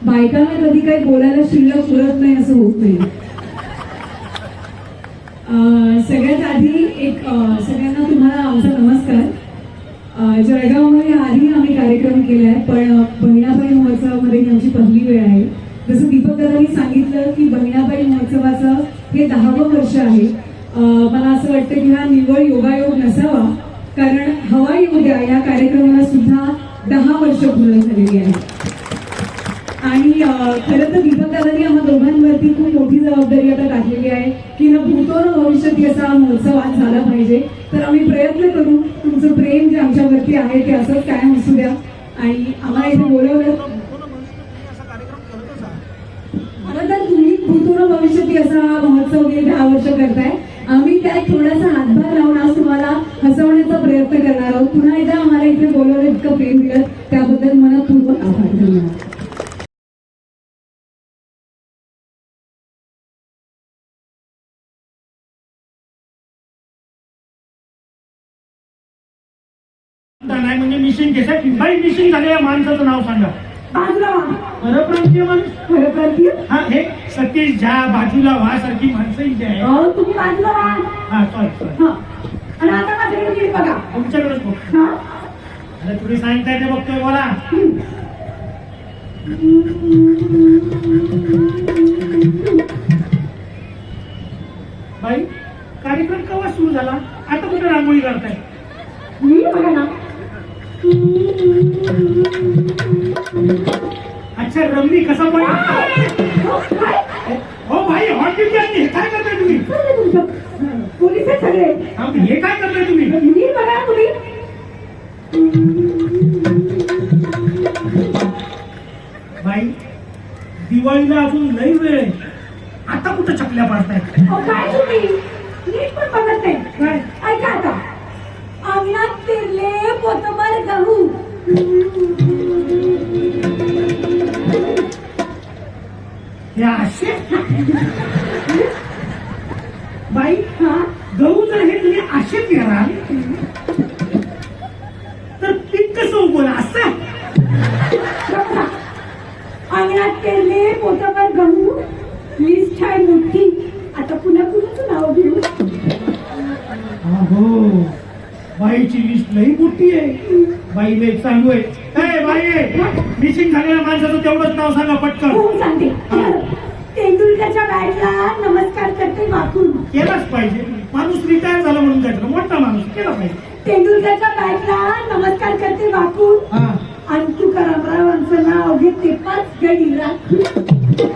बायकांना कधी काही बोलायला शिल्लक उरत नाही असं होत नाही सगळ्यात आधी एक सगळ्यांना तुम्हाला आमचा नमस्कार. जळगावमध्ये आधी आम्ही कार्यक्रम केलाय पण बहिणाबाई महोत्सवामध्ये ही आमची पहिली वेळ आहे. जसं दीपक दादांनी सांगितलं की बहिणाबाई महोत्सवाचं हे दहावं वर्ष आहे. मला असं वाटतं की हा निव्वळ योगायोग नसावा कारण हवा येऊ द्या या कार्यक्रमाला सुद्धा दहा वर्ष पूर्ण झालेली आहेत. आणि खरं तर दीपक दादांनी आम्हा दोघांवरती खूप मोठी जबाबदारी आता टाकलेली आहे की न भूतो न भविष्यात असा महोत्सव आज झाला पाहिजे. तर आम्ही प्रयत्न करू तुमचं प्रेम जे आमच्यावरती आहे ते असंच कायम असू द्या. आणि आम्हाला इथे बोलवलं. खरं तर तुम्ही भूतो न भविष्यात असा महोत्सव गेले दहा वर्ष करताय. आम्ही त्यात थोडासा हातभार लावून आज तुम्हाला हसवण्याचा प्रयत्न करणार आहोत. पुन्हा एकदा आम्हाला इथे बोलवलं इतकं प्रेम दिलं नाही म्हणजे मिशिंग केस बाई मिशिंग झालेल्या माणसाचं नाव सांगा. बाजूला. परप्रांतीय माणूस? हा हे सतीश झा बाजूला व्हा सारखी माणसं इथे आहे अहो तुम्ही बाजूला व्हा. हा सॉरी सॉरी हा. आणि आता माझ्याकडे बघा. तुमच्याकडेच हा? अरे तुम्ही सांगताय ते बघतोय बोला. बाई कार्यक्रम केव्हा सुरू झाला आता कुठे रांगोळी काढताय मी बघा ना अच्छा रमणी कसा पण हो, भाई हॉट ड्युटी आणली. हे काय करताय तुम्ही? पोलीस आहेत सगळे. हा, हे काय करताय तुम्ही? मी बघा तुम्ही. बाई दिवाळीला अजून लई वेळ आहे. आता कुठं चकल्या पाडताय? अहो, काय तुम्ही? नीट पण बघत नाही. काय? ऐका असे बाई हा गहू जर हे तुम्ही असे पेराल तर पीक कसं उगवलं असं. अंगणात पेरले पोतभर गहू लिस्ट आहे मोठी. आता पुन्हा कुणाचं नाव घेऊ? अहो बाईची लिस्ट लई मोठी आहे. बाई लई चालू आहे. मिसिंग झालेल्या माणसाचं तेवढंच नाव सांगा पटकन. हो सांगते. तेंडुलकरच्या बॅटला नमस्कार करते वाकून. केलाच पाहिजे. माणूस रिटायर झाला म्हणून काय झालं? मोठा माणूस केला पाहिजे. तेंडुलकरच्या बॅटला नमस्कार करते वाकून. हा. आणि तुकारामरावांचं नाव घेते पाच गडी राखून